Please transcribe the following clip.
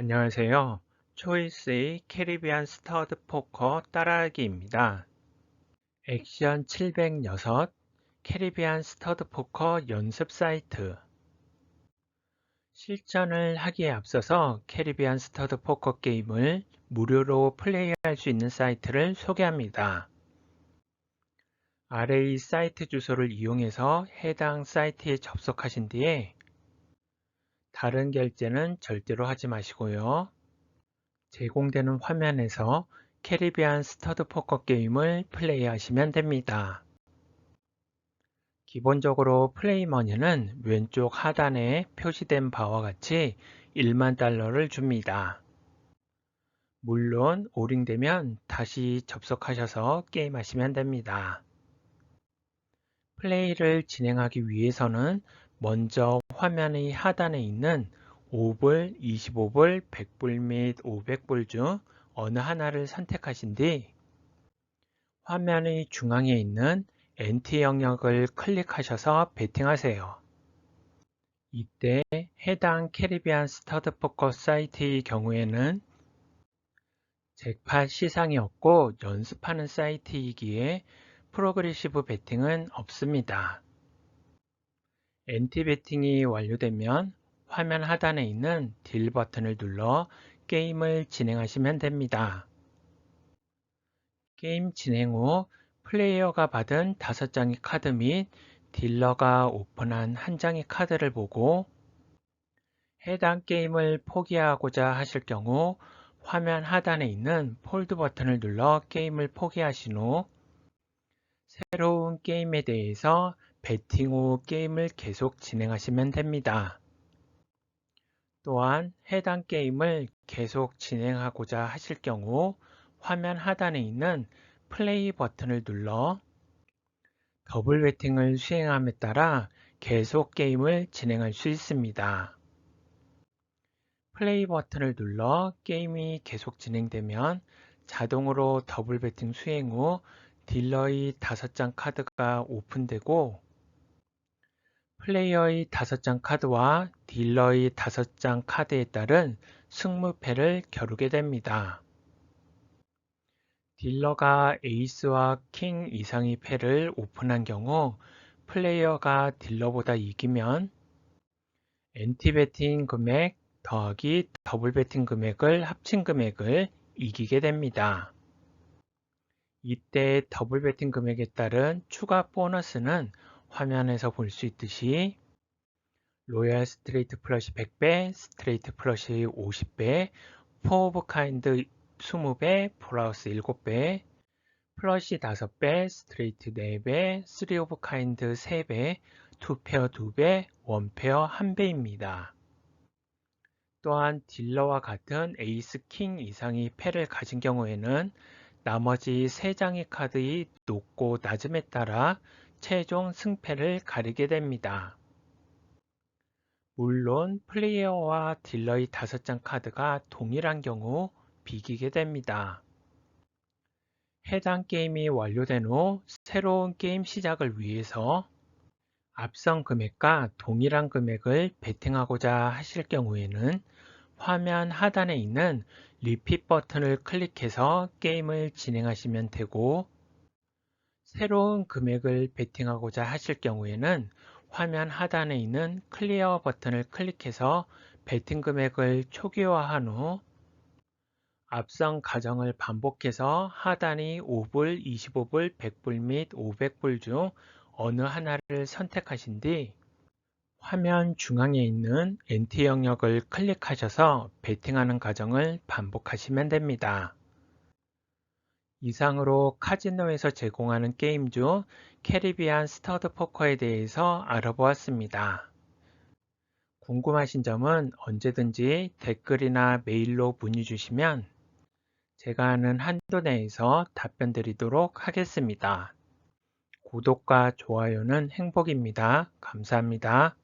안녕하세요. 초이스의 캐리비안 스터드 포커 따라하기입니다. 액션 706 캐리비안 스터드 포커 연습 사이트 실전을 하기에 앞서서 캐리비안 스터드 포커 게임을 무료로 플레이할 수 있는 사이트를 소개합니다. 아래의 사이트 주소를 이용해서 해당 사이트에 접속하신 뒤에 다른 결제는 절대로 하지 마시고요. 제공되는 화면에서 캐리비안 스터드 포커 게임을 플레이하시면 됩니다. 기본적으로 플레이머니는 왼쪽 하단에 표시된 바와 같이 1만 달러를 줍니다. 물론 오링되면 다시 접속하셔서 게임하시면 됩니다. 플레이를 진행하기 위해서는 먼저 화면의 하단에 있는 5불, 25불, 100불 및 500불 중 어느 하나를 선택하신 뒤 화면의 중앙에 있는 NT 영역을 클릭하셔서 베팅하세요. 이때 해당 캐리비안 스터드 포커 사이트의 경우에는 잭팟 시상이 없고 연습하는 사이트이기에 프로그레시브 베팅은 없습니다. 엔티 베팅이 완료되면 화면 하단에 있는 딜 버튼을 눌러 게임을 진행하시면 됩니다. 게임 진행 후 플레이어가 받은 5장의 카드 및 딜러가 오픈한 한 장의 카드를 보고 해당 게임을 포기하고자 하실 경우 화면 하단에 있는 폴드 버튼을 눌러 게임을 포기하신 후 새로운 게임에 대해서 배팅 후 게임을 계속 진행하시면 됩니다. 또한 해당 게임을 계속 진행하고자 하실 경우 화면 하단에 있는 플레이 버튼을 눌러 더블 배팅을 수행함에 따라 계속 게임을 진행할 수 있습니다. 플레이 버튼을 눌러 게임이 계속 진행되면 자동으로 더블 배팅 수행 후 딜러의 5장 카드가 오픈되고 플레이어의 5장 카드와 딜러의 5장 카드에 따른 승무패를 겨루게 됩니다. 딜러가 에이스와 킹 이상의 패를 오픈한 경우 플레이어가 딜러보다 이기면 엔티 베팅 금액 더하기 더블 베팅 금액을 합친 금액을 이기게 됩니다. 이때 더블 베팅 금액에 따른 추가 보너스는 화면에서 볼 수 있듯이 로얄 스트레이트 플러시 100배, 스트레이트 플러시 50배, 포 오브 카인드 20배, 플러스 7배, 플러시 5배, 스트레이트 4배, 3 오브 카인드 3배, 2페어 2배, 1페어 1배입니다. 또한 딜러와 같은 에이스 킹 이상의 패를 가진 경우에는 나머지 3장의 카드의 높고 낮음에 따라 최종 승패를 가리게 됩니다. 물론 플레이어와 딜러의 5장 카드가 동일한 경우 비기게 됩니다. 해당 게임이 완료된 후 새로운 게임 시작을 위해서 앞선 금액과 동일한 금액을 베팅하고자 하실 경우에는 화면 하단에 있는 리핏 버튼을 클릭해서 게임을 진행하시면 되고 새로운 금액을 베팅하고자 하실 경우에는 화면 하단에 있는 클리어 버튼을 클릭해서 베팅 금액을 초기화한 후 앞선 가정을 반복해서 하단이 5불, 25불, 100불 및 500불 중 어느 하나를 선택하신 뒤 화면 중앙에 있는 NT 영역을 클릭하셔서 베팅하는 과정을 반복하시면 됩니다. 이상으로 카지노에서 제공하는 게임 중 캐리비안 스터드 포커에 대해서 알아보았습니다. 궁금하신 점은 언제든지 댓글이나 메일로 문의 주시면 제가 아는 한도 내에서 답변 드리도록 하겠습니다. 구독과 좋아요는 행복입니다. 감사합니다.